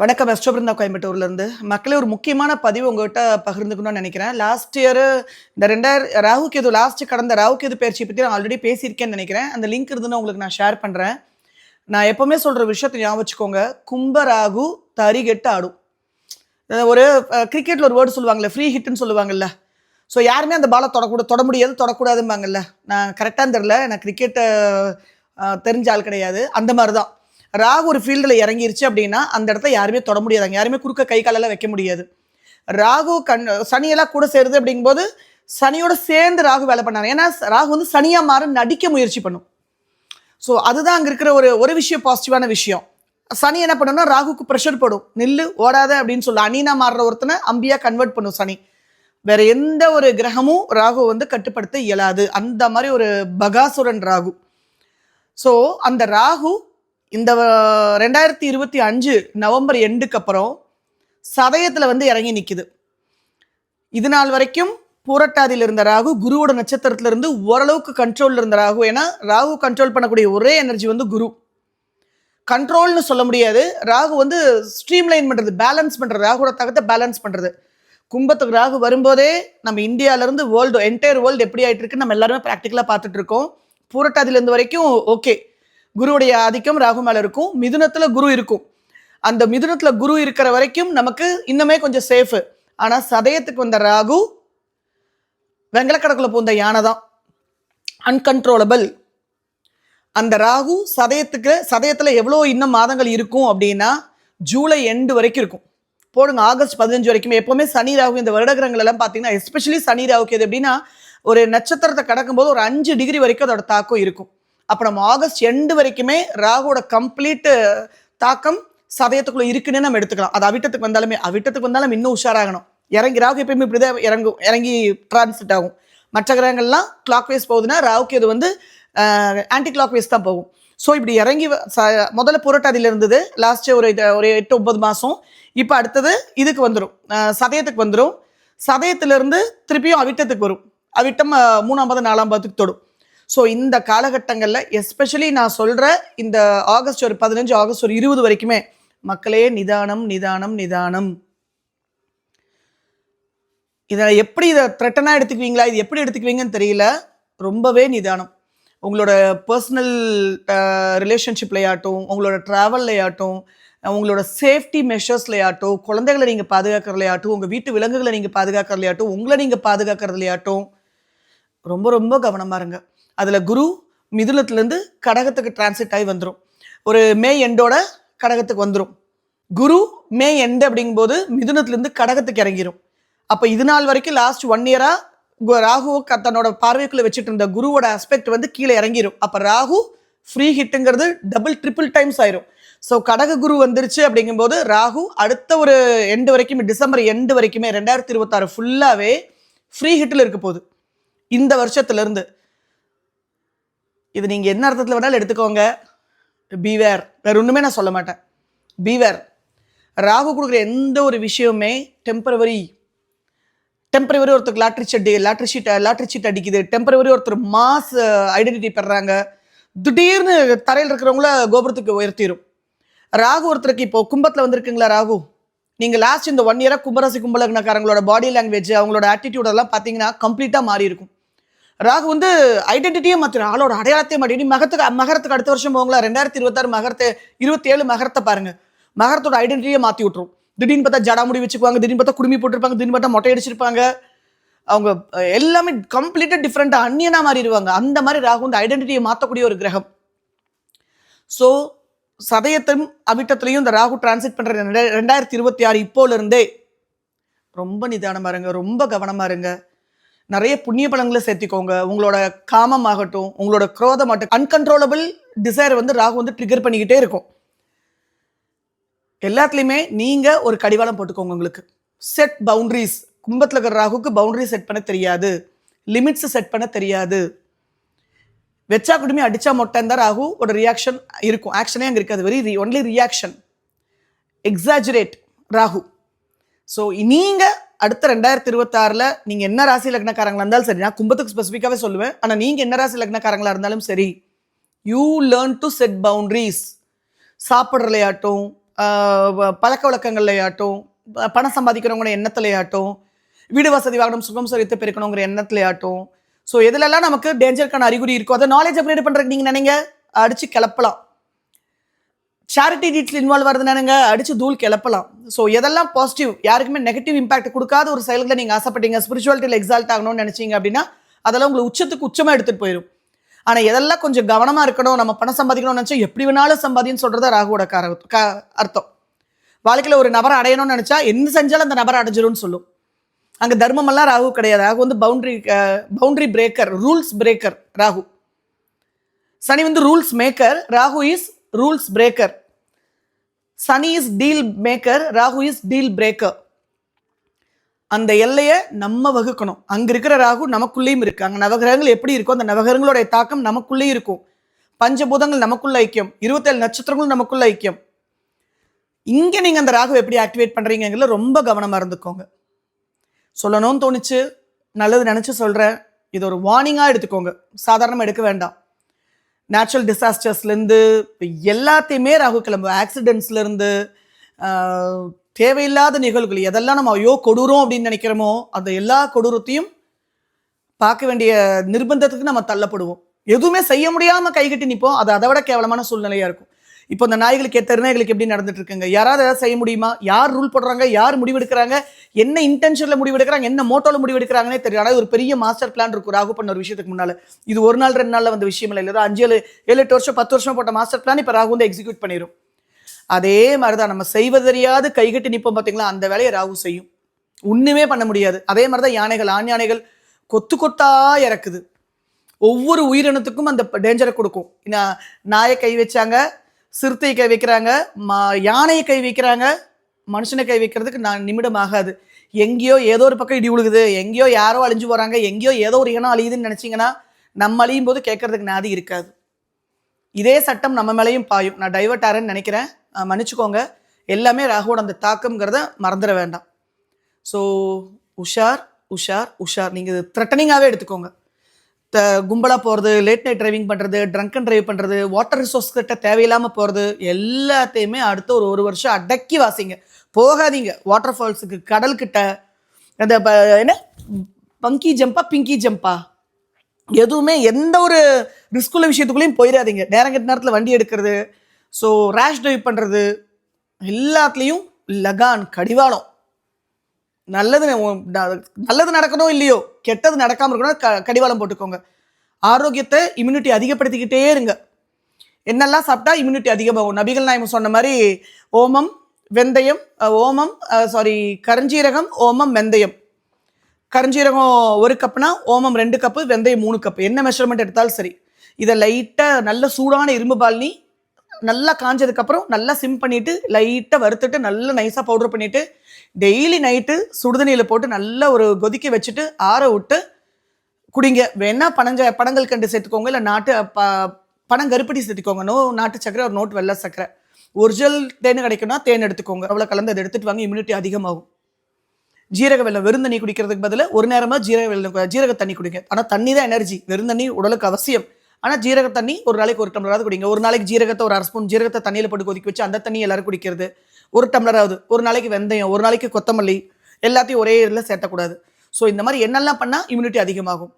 வணக்கம் அஷ்டபிருந்தா கோயம்புத்தூர்லேருந்து மக்களே ஒரு முக்கியமான பதிவு உங்கள்கிட்ட பகிர்ந்துக்கணும்னு நினைக்கிறேன். லாஸ்ட் இயர் இந்த ரெண்டாயிரம் ராகு கேது லாஸ்ட் கடந்த ராகு கேது பயிற்சி பற்றி நான் ஆல்ரெடி பேசியிருக்கேன்னு நினைக்கிறேன். அந்த லிங்க் இருந்துன்னு உங்களுக்கு நான் ஷேர் பண்ணுறேன் நான் எப்போவுமே சொல்கிற விஷயத்தை ஞாபகம் வச்சுக்கோங்க. கும்ப ராகு தரிகெட்டு ஆடும். ஒரு கிரிக்கெட்டில் ஒரு வேர்டு சொல்லுவாங்கல்ல ஃப்ரீ ஹிட்னு சொல்லுவாங்கல்ல. ஸோ யாருமே அந்த பாலை தொடக்கூட தொட முடியாது தொடக்கூடாதும்பாங்கல்ல. நான் கரெக்டாக தெரில நான் கிரிக்கெட்டை தெரிஞ்ச ஆள் கிடையாது. அந்த மாதிரி தான் ராகு ஒரு ஃபீல்டில் இறங்கிருச்சு அப்படின்னா அந்த இடத்த யாருமே தொட முடியாதாங்க. யாருமே குறுக்க கை காலெல்லாம் வைக்க முடியாது. ராகு கண் சனியெல்லாம் கூட சேருது அப்படிங்கும்போது சனியோட சேர்ந்து ராகு வேலை பண்ணாரு. ஏன்னா ராகு வந்து சனியாக மாற நடிக்க முயற்சி பண்ணும். ஸோ அதுதான் அங்கே இருக்கிற ஒரு ஒரு விஷயம் பாசிட்டிவான விஷயம். சனி என்ன பண்ணும்னா ராகுக்கு ப்ரெஷர் போடும். நில்லு ஓடாத அப்படின்னு சொல்லி அனீனா மாறுற ஒருத்தனை அம்பியாக கன்வெர்ட் பண்ணும் சனி. வேற எந்த ஒரு கிரகமும் ராகு வந்து கட்டுப்படுத்த இயலாது. அந்த மாதிரி ஒரு பகாசுரன் ராகு. ஸோ அந்த ராகு இந்த ரெண்டாயிரத்தி இருபத்தி அஞ்சு நவம்பர் எண்டுக்கு அப்புறம் சதயத்தில் வந்து இறங்கி நிற்கிது இது நாள் வரைக்கும் பூரட்டாதியில் இருந்த ராகு குருவோட நட்சத்திரத்துல இருந்து ஓரளவுக்கு கண்ட்ரோலில் இருந்த ராகு. ஏன்னா ராகு கண்ட்ரோல் பண்ணக்கூடிய ஒரே எனர்ஜி வந்து குரு. கண்ட்ரோல்னு சொல்ல முடியாது. ராகு வந்து ஸ்ட்ரீம்லைன் பண்ணுறது பேலன்ஸ் பண்ணுறது ராகுவோட தகத்தை பேலன்ஸ் பண்ணுறது கும்பத்துக்கு ராகு வரும்போதே நம்ம இந்தியாவிலேருந்து வேர்ல்டு என்டையர் வேர்ல்டு எப்படி ஆகிட்டு இருக்குன்னு நம்ம எல்லாருமே ப்ராக்டிக்கலாக பார்த்துட்டு இருக்கோம். வரைக்கும் ஓகே குருவுடைய ஆதிக்கம் ராகு மேல இருக்கும். மிதுனத்துல குரு இருக்கும். அந்த மிதுனத்துல குரு இருக்கிற வரைக்கும் நமக்கு இன்னுமே கொஞ்சம் சேஃபு ஆனா சதயத்துக்கு வந்த ராகு வெங்கலக்கடக்குள்ள பூந்த யானை தான். அன்கன்ட்ரோலபிள் அந்த ராகு சதயத்துக்கு சதயத்தில் எவ்வளோ இன்னும் மாதங்கள் இருக்கும் அப்படின்னா ஜூலை எண்டு வரைக்கும் இருக்கும். போடுங்க ஆகஸ்ட் பதினஞ்சு வரைக்கும். எப்போவுமே சனி ராகு இந்த வருடகிரங்கள் எல்லாம் பார்த்தீங்கன்னா எஸ்பெஷலி சனி ராகுக்கு எது எப்படின்னா ஒரு நட்சத்திரத்தை கடக்கும்போது ஒரு அஞ்சு டிகிரி வரைக்கும் அதோட தாக்கம் இருக்கும். அப்போ நம்ம ஆகஸ்ட் எண்டு வரைக்குமே ராகுவோட கம்ப்ளீட்டு தாக்கம் சதயத்துக்குள்ளே இருக்குன்னு நம்ம எடுத்துக்கலாம். அது அவிட்டத்துக்கு வந்தாலுமே அவிட்டத்துக்கு வந்தாலும் இன்னும் உஷாராகணும். இறங்கி ராகு எப்பயுமே இப்படிதான் இறங்கும் இறங்கி டிரான்சிட் ஆகும். மற்ற கிரகங்கள்லாம் கிளாக் வைஸ் போகுதுன்னா ராகுக்கு இது வந்து ஆன்டி கிளாக் வைஸ் தான் போகும். ஸோ இப்படி இறங்கி வ- ச- முதல்ல புரட்டாதியில் இருந்தது லாஸ்ட்டு ஒரு இது- ஒரு எட்டு ஒன்பது மாதம் இப்போ அடுத்தது இதுக்கு வந்துடும் சதயத்துக்கு வந்துடும் சதயத்திலிருந்து திருப்பியும் அவிட்டத்துக்கு வரும். அவிட்டம் மூணாம்பது மூணாம் பாதம் நாலாம் பாதத்துக்கு தொடும். ஸோ இந்த காலகட்டங்களில் எஸ்பெஷலி நான் சொல்கிற இந்த ஆகஸ்ட் ஒரு பதினஞ்சு ஆகஸ்ட் ஒரு இருபது வரைக்குமே மக்களே நிதானம் நிதானம் நிதானம். இதை எப்படி இதை த்ரெட்டனாக எடுத்துக்குவீங்களா? இது எப்படி எடுத்துக்குவீங்கன்னு தெரியல. ரொம்பவே நிதானம். உங்களோட பர்சனல் ரிலேஷன்ஷிப்லையாட்டும் உங்களோட ட்ராவல்லையாட்டும் உங்களோட சேஃப்டி மெஷர்ஸ்லையாட்டும் குழந்தைகளை நீங்கள் பாதுகாக்கிறதுலையாட்டும் உங்கள் வீட்டு விலங்குகளை நீங்கள் பாதுகாக்கிறதுலையாட்டும் உங்களை நீங்கள் பாதுகாக்கிறதுலையாட்டும் ரொம்ப ரொம்ப கவனமாக இருங்க. அதில் குரு மிதுனத்துலேருந்து கடகத்துக்கு டிரான்சிட் ஆகி வந்துடும் ஒரு மே எண்டோட கடகத்துக்கு வந்துடும் குரு மே எண்டு அப்படிங்கும்போது மிதுனத்துலேருந்து கடகத்துக்கு இறங்கிரும். அப்போ இது நாள் வரைக்கும் லாஸ்ட் ஒன் இயராக ராகு தன்னோட பார்வைக்குள்ளே வச்சுட்டு இருந்த குருவோட அஸ்பெக்ட் வந்து கீழே இறங்கிரும். அப்போ ராகு ஃப்ரீ ஹிட்டுங்கிறது டபுள் ட்ரிபிள் டைம்ஸ் ஆயிரும். ஸோ கடக குரு வந்துருச்சு அப்படிங்கும்போது ராகு அடுத்த ஒரு எண்டு வரைக்கும் டிசம்பர் எண்டு வரைக்குமே ரெண்டாயிரத்தி இருபத்தாறு ஃபுல்லாகவே ஃப்ரீ ஹிட்டில் இருக்க போகுது. இந்த வருஷத்துலேருந்து. இது நீங்கள் என்ன அர்த்தத்தில் வேணாலும் எடுத்துக்கோங்க. பீவேர் வேறு ஒன்றுமே நான் சொல்ல மாட்டேன். பீவேர் ராகு கொடுக்குற எந்த ஒரு விஷயமுமே டெம்பரவரி டெம்பரவரி ஒருத்தருக்கு லாட்ரி சட்டி லாட்ரி ஷீட் லாட்ரி சீட் அடிக்குது. டெம்பரவரி ஒருத்தர் மாஸ் ஐடென்டிட்டி பெறாங்க. திடீர்னு தரையில் இருக்கிறவங்கள கோபுரத்துக்கு உயர்த்திடும் ராகு ஒருத்தருக்கு இப்போ கும்பத்தில் வந்திருக்குங்களா ராகு? நீங்கள் லாஸ்ட் இந்த ஒன் இயராக கும்பராசி கும்பலக்னக்காரங்களோட பாடி லாங்குவேஜ் அவங்களோட ஆட்டிடியூடெல்லாம் பார்த்தீங்கன்னா கம்ப்ளீட்டாக மாறி இருக்கும் ராகு வந்து ஐடென்டிட்டியே மாற்றிடும் ஆளோட அடையாளத்தையே மாட்டி. மகத்துக்கு மகரத்துக்கு அடுத்த வருஷம் போங்களா ரெண்டாயிரத்தி இருபத்தாறு மகரத்தை இருபத்தேழு மகரத்தை பாருங்க. மகரத்தோட ஐடென்டிட்டியே மாற்றி விட்ரும் திடீர்னு பார்த்தா ஜடா முடி வச்சுக்குவாங்க திடீர்னு பார்த்தா குடுமி போட்டிருப்பாங்க திடீர்னு பார்த்தா மொட்டை அடிச்சிருப்பாங்க. அவங்க எல்லாமே கம்ப்ளீட்டாக டிஃப்ரெண்ட்டாக அந்நியனாக மாறிடுவாங்க. அந்த மாதிரி ராகு வந்து ஐடென்டிட்டியை மாற்றக்கூடிய ஒரு கிரகம். ஸோ சதயத்தையும் அவிட்டத்திலையும் இந்த ராகு டிரான்சிட் பண்ணுற ரெண்டாயிரத்தி இருபத்தி ஆறு இப்போலேருந்தே ரொம்ப நிதானமாக இருங்க. ரொம்ப கவனமாக இருங்க. நிறைய புண்ணிய பலன்களை சேர்த்திக்கோங்க. உங்களோட காமம் ஆகட்டும் உங்களோட குரோதம் ஆகட்டும் அன்கன்ட்ரோலபிள் டிசைர் வந்து ராகு வந்து ட்ரிகர் பண்ணிக்கிட்டே இருக்கும். எல்லாத்துலேயுமே நீங்கள் ஒரு கடிவாளம் போட்டுக்கோங்க உங்களுக்கு. செட் பவுண்ட்ரிஸ் கும்பத்தில் இருக்கிற ராகுக்கு பவுண்ட்ரி செட் பண்ண தெரியாது. லிமிட்ஸ் செட் பண்ண தெரியாது. வச்சா குடுமி அடித்தா மொட்டை தான் ராகு ஒரு ரியாக்ஷன் இருக்கும் ஆக்ஷனே அங்கே இருக்காது. Very only reaction exaggerate Rahu. So நீங்கள் அடுத்த ரெண்டாயிரத்தி இருபத்தாறில் நீங்கள் என்ன ராசி லக்னக்காரங்களா இருந்தாலும் சரி நான் கும்பத்துக்கு ஸ்பெசிஃபிக்காகவே சொல்லுவேன். ஆனால் நீங்கள் என்ன ராசி லக்னக்காரங்களா இருந்தாலும் சரி you learn to set boundaries சாப்பிட்றலையாட்டும் வ- பழக்க வழக்கங்கள்லையாட்டும் பணம் சம்பாதிக்கிறவங்களோட எண்ணத்துலையாட்டும் வீடு வசதி வாங்கணும் சுகம் சரித்து பெருக்கணுங்கிற எண்ணத்துலையாட்டும் ஸோ எதுலெல்லாம் நமக்கு டேஞ்சருக்கான அறிகுறி இருக்கோ அதை நாலேஜ் அப்கிரேட் பண்ணுறதுக்கு நீங்கள் நினைங்க. அடித்து கிளப்பலாம். சேரிட்டி டீட்ஸில் இன்வால்வ் வருது அடிச்சு தூள் கிளப்பலாம். ஸோ எதெல்லாம் பாசிட்டிவ் யாருக்குமே நெகட்டிவ் இம்பாக்ட் கொடுக்காத ஒரு செயல்களை நீங்கள் ஆசைப்பட்டீங்க ஸ்பிரிச்சுவாலிட்டியில் எக்ஸால்ட் ஆகணும்னு நினைச்சீங்க அப்படின்னா அதெல்லாம் உங்களை உச்சத்துக்கு உச்சமாக எடுத்துகிட்டு போயிடும் ஆனால் எதெல்லாம் கொஞ்சம் கவனமாக இருக்கணும் நம்ம பணம் சம்பாதிக்கணும்னு நினச்சா எப்படி வேணாலும் சம்பாதின்னு சொல்கிறது ராகுவோட கார க அர்த்தம். வாழ்க்கையில் ஒரு நபரை அடையணும்னு நினச்சா என்ன செஞ்சாலும் அந்த நபரை அடைஞ்சிரும்னு சொல்லும். அங்கே தர்மமெல்லாம் ராகு கிடையாது. ராகு வந்து boundary boundary breaker rules breaker Rahu. Shani வந்து rules maker Rahu is rules breaker Shani is deal maker Rahu is deal breaker அந்த எல்லையை நம்ம வகுக்கணும். அங்கே இருக்கிற ராகு நமக்குள்ளேயும் இருக்குது அங்கே நவகிரகங்கள் எப்படி இருக்கோ அந்த நவகிரகங்களுடைய தாக்கம் நமக்குள்ளேயும் இருக்கும். பஞ்சபூதங்கள் நமக்குள்ள ஐக்கியம். இருபத்தேழு நட்சத்திரங்களும் நமக்குள்ள ஐக்கியம். இங்கே நீங்கள் அந்த ராகு எப்படி ஆக்டிவேட் பண்றீங்கங்கிறதுல ரொம்ப கவனமாக இருந்துக்கோங்க. சொல்லணும்னு தோணுச்சு நல்லது நினச்சி சொல்கிறேன் இது ஒரு வார்னிங்காக எடுத்துக்கோங்க. சாதாரணமாக எடுக்க வேண்டாம். நேச்சுரல் டிசாஸ்டர்ஸ்லேருந்து எல்லாத்தையுமே ராகு கிளம்பு ஆக்சிடென்ட்ஸ்லேருந்து தேவையில்லாத நிகழ்வுகள் எதெல்லாம் நம்ம ஐயோ கொடூரம் அப்படின்னு நினைக்கிறோமோ அந்த எல்லா கொடூரத்தையும் பார்க்க வேண்டிய நிர்பந்தத்துக்கு நம்ம தள்ளப்படுவோம். எதுவுமே செய்ய முடியாமல் கைகட்டி நிற்போம் அது அதை விட கேவலமான சூழ்நிலையாக இருக்கும். இப்போ இந்த நாய்களுக்கு தெருநாய்களுக்கு எப்படி நடந்துட்டு இருக்குங்க யாராவது ஏதாவது செய்ய முடியுமா? யார் ரூல் போடுறாங்க? யார் முடிவெடுக்கிறாங்க? என்ன இன்டென்ஷனில் முடிவெடுக்கிறாங்க? என்ன மோட்டோவில் முடிவெடுக்கிறாங்கன்னே தெரியும் ஆனால் ஒரு பெரிய மாஸ்டர் பிளான் இருக்கும் ராகு பண்ண ஒரு விஷயத்துக்கு முன்னால். இது ஒரு நாள் ரெண்டு நாளில் வந்த விஷயம் இல்லை. இல்லை அஞ்சு ஏழு ஏழு எட்டு வருஷம் பத்து வருஷம் போட்ட மாஸ்டர் பிளான் இப்போ ராகு வந்து எக்ஸிக்யூட் பண்ணிடும் அதே மாதிரி தான் நம்ம செய்வதறியாது கைகட்டி நிற்போம் பார்த்தீங்களா அந்த வேலையை ராகு செய்யும். ஒன்றுமே பண்ண முடியாது. அதே மாதிரி தான் யானைகள் ஆண் யானைகள் கொத்து கொத்தா இறக்குது. ஒவ்வொரு உயிரினத்துக்கும் அந்த டேஞ்சரை கொடுக்கும். நாயை கை வச்சாங்க சிறுத்தை கை வைக்கிறாங்க மா யானையை கை வைக்கிறாங்க மனுஷனை கை வைக்கிறதுக்கு நான் நிமிடம் ஆகாது எங்கேயோ ஏதோ ஒரு பக்கம் இடி விழுகுது எங்கேயோ யாரோ அழிஞ்சு போகிறாங்க எங்கேயோ ஏதோ ஒரு இனம் அழியுதுன்னு நினச்சிங்கன்னா நம்ம அழியும் போது கேட்கறதுக்கு நாதி இருக்காது. இதே சட்டம் நம்ம மேலேயும் பாயும். நான் டைவர்ட் ஆறேன்னு நினைக்கிறேன். மன்னிச்சுக்கோங்க. எல்லாமே ராகுவோட அந்த தாக்கம்ங்கிறத மறந்துட வேண்டாம். ஸோ உஷார் உஷார் உஷார். நீங்கள் த்ரெட்டனிங்காகவே எடுத்துக்கோங்க. கும்பலாக போகிறது லேட் நைட் டிரைவிங் பண்ணுறது ட்ரங்க் அண்ட் டிரைவ் பண்ணுறது வாட்டர் ரிசோர்ஸ் கிட்ட தேவையில்லாமல் போகிறது எல்லாத்தையுமே அடுத்த ஒரு ஒரு வருஷம் அடக்கி வாசிங்க. போகாதீங்க. வாட்டர் ஃபால்ஸுக்கு கடல்கிட்ட அந்த ப- என்ன? பங்கி ஜம்பா பிங்கி ஜம்பா. எதுவுமே எந்த ஒரு ரிஸ்குள்ள விஷயத்துக்குள்ளேயும் போயிடாதீங்க. நேரம் கட்ட நேரத்தில் வண்டி எடுக்கிறது ஸோ ரேஷ் டிரைவ் பண்ணுறது எல்லாத்துலேயும் லகான் கடிவாளம். நல்லது நல்லது நடக்கணும் இல்லையோ? கெட்டது நடக்காமல் இருக்கணும் க கடிவாளம் போட்டுக்கோங்க. ஆரோக்கியத்தை இம்யூனிட்டி அதிகப்படுத்திக்கிட்டே இருங்க. என்னெல்லாம் சாப்பிட்டா இம்யூனிட்டி அதிகமாகும்? நபிகள் நாயம் சொன்ன மாதிரி ஓமம் வெந்தயம் ஓமம் சாரி கரஞ்சீரகம் ஓமம் வெந்தயம். கரஞ்சீரகம் ஒரு கப்புனா ஓமம் ரெண்டு கப்பு வெந்தயம் மூணு கப்பு. என்ன மெஷர்மெண்ட் எடுத்தாலும் சரி. இதை லைட்டாக நல்ல சூடான இரும்பு பால்னி நல்லா காஞ்சதுக்கப்புறம் நல்லா சிம் பண்ணிட்டு லைட்டாக வறுத்துட்டு நல்லா நைஸாக பவுடர் பண்ணிட்டு டெய்லி நைட்டு சுடுதண்ணியில் போட்டு நல்லா ஒரு கொதிக்க வச்சுட்டு ஆற விட்டு குடிங்க. வேணா பனஞ்ச பனங்கள் கண்டு சேர்த்துக்கோங்க. இல்லை நாட்டு ப பனங்கருப்பட்டி சேர்த்துக்கோங்க. நோ நாட்டு சக்கரை ஒரு நோட் வெள்ளை சக்கரை ஒரிஜினல் தேன் கிடைக்கும்னா தேன் எடுத்துக்கோங்க. அவ்வளோ கலந்து அதை எடுத்துட்டு வாங்க இம்யூனிட்டி அதிகமாகும். ஜீரக வெள்ளம் வெறுந்தண்ணி குடிக்கிறதுக்கு பதில் ஒரு நேரமாக ஜீரக வெள்ளம் ஜீரக தண்ணி குடிங்க. ஆனால் தண்ணி தான் எனர்ஜி வெறுந்தண்ணி உடலுக்கு அவசியம். ஆனால் ஜீரக தண்ணி ஒரு நாளைக்கு ஒரு டம்ளராவது குடிங்க. ஒரு நாளைக்கு ஜீரகத்தை ஒரு அரை ஸ்பூன் ஜீரகத்தை தண்ணியில் போட்டு கொதிக்க வச்சு அந்த தண்ணி எல்லாரும் குடிக்கிறது. ஒரு டம்ளராவது ஒரு நாளைக்கு வெந்தயம் ஒரு நாளைக்கு கொத்தமல்லி எல்லாத்தையும் ஒரே இதில் சேர்த்தக்கூடாது. ஸோ இந்த மாதிரி என்னெல்லாம் பண்ணால் இம்யூனிட்டி அதிகமாகும்.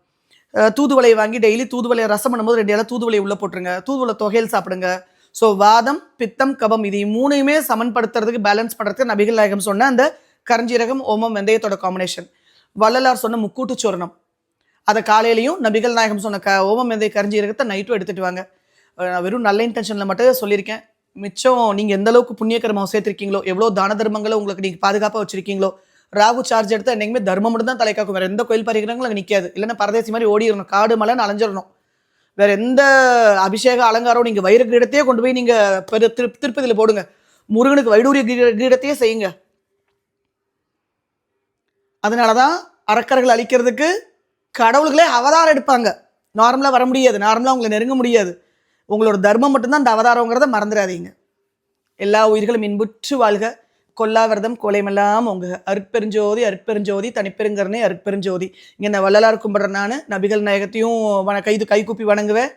அஹ் தூதுவளையை வாங்கி டெய்லி தூதுவளையை ரசம் பண்ணும்போது ரெண்டு இலை தூதுவளையை உள்ளே போட்டுருங்க. தூதுவளை தொகையில் சாப்பிடுங்க. ஸோ வாதம் பித்தம் கபம் இது மூணையுமே சமன்படுத்துறதுக்கு பேலன்ஸ் பண்ணுறதுக்கு நபிகள் நாயகம் சொன்ன அந்த கரஞ்சீரகம் ஓமம் வெந்தயத்தோட காம்பினேஷன் வள்ளலார் சொன்ன முக்கூட்டு சூரணம். அதை காலையிலையும் நபிகள் நாயகம் சொன்ன க ஓமம் வெந்தய கரஞ்சீரகத்தை நைட்டும் எடுத்துகிட்டு வாங்க. நான் வெறும் நல்ல இன்டென்ஷனில் மட்டும் சொல்லியிருக்கேன். மிச்சம் நீங்கள் எந்த அளவுக்கு புண்ணிய கர்மம் எவ்வளோ தான தர்மங்களை உங்களுக்கு நீங்கள் பாதுகாப்பாக வச்சுருக்கீங்களோ ராகு சார்ஜ் எடுத்து என்றைக்குமே தர்மம் மட்டும் தான் தலை காக்கும். எந்த கோயில் பறிக்கிறாங்களும் அங்கே நிற்காது இல்லைன்னா பரதேசி மாதிரி ஓடிடணும் காடு மலை அலைஞ்சிடணும் வேறு எந்த அபிஷேக அலங்காரம் நீங்கள் வைர கிரீடத்தையே கொண்டு போய் நீங்கள் பெரு திரு திருப்பதியில் போடுங்க. முருகனுக்கு வைடூரிய கிரீடத்தையே செய்யுங்க. அதனால தான் அறக்கர்கள் அழிக்கிறதுக்கு கடவுள்களே அவதாரம் எடுப்பாங்க. நார்மலாக வர முடியாது. நார்மலாக உங்களை நெருங்க முடியாது. உங்களோட தர்மம் மட்டும்தான் அந்த அவதாரங்கிறத மறந்துடாதீங்க. எல்லா உயிர்களும் இன்புற்று வாழ்க. கொல்லாவிரதம் கொலைமெல்லாம் உங்க அருட்பெருஞ்சோதி அருட்பெருஞ்சோதி தனிப்பெருங்கரணை அருட்பெருஞ்சோதி. இங்கே நான் வள்ளலார் கும்பிட்றேன் நான். நபிகள் நாயகத்தையும் வண கைது கைகூப்பி வணங்குவேன்.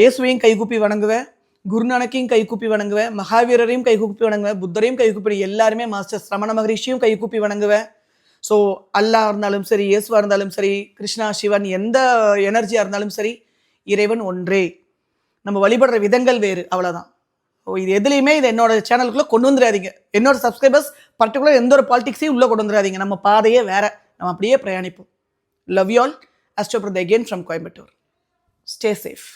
இயேசுவையும் கைகூப்பி வணங்குவேன். குருநானக்கையும் கைகூப்பி வணங்குவேன். மகாவீரரையும் கைகூப்பி வணங்குவேன். புத்தரையும் கைகூப்பி எல்லாருமே மாஸ்டர் ரமண மகரிஷியும் கைகூப்பி வணங்குவேன். ஸோ அல்லாஹ் இருந்தாலும் சரி இயேசுவாக இருந்தாலும் சரி கிருஷ்ணா சிவன் எந்த எனர்ஜியாக இருந்தாலும் சரி இறைவன் ஒன்றே. நம்ம வழிபடுற விதங்கள் வேறு அவ்வளோதான் ஓ இது எதுலேயுமே இது என்னோட சேனலுக்குள்ளே கொண்டு வந்துடாதீங்க. என்னோட சப்ஸ்கிரைபர்ஸ் பர்டிகுலர் எந்த ஒரு பாலிடிக்ஸையும் உள்ளே கொண்டு வந்துடாதீங்க. நம்ம பாதையே வேற. நம்ம அப்படியே பிரயாணிப்போம். லவ் யூ ஆல் அஸ்டோ breath again from Coimbatore stay safe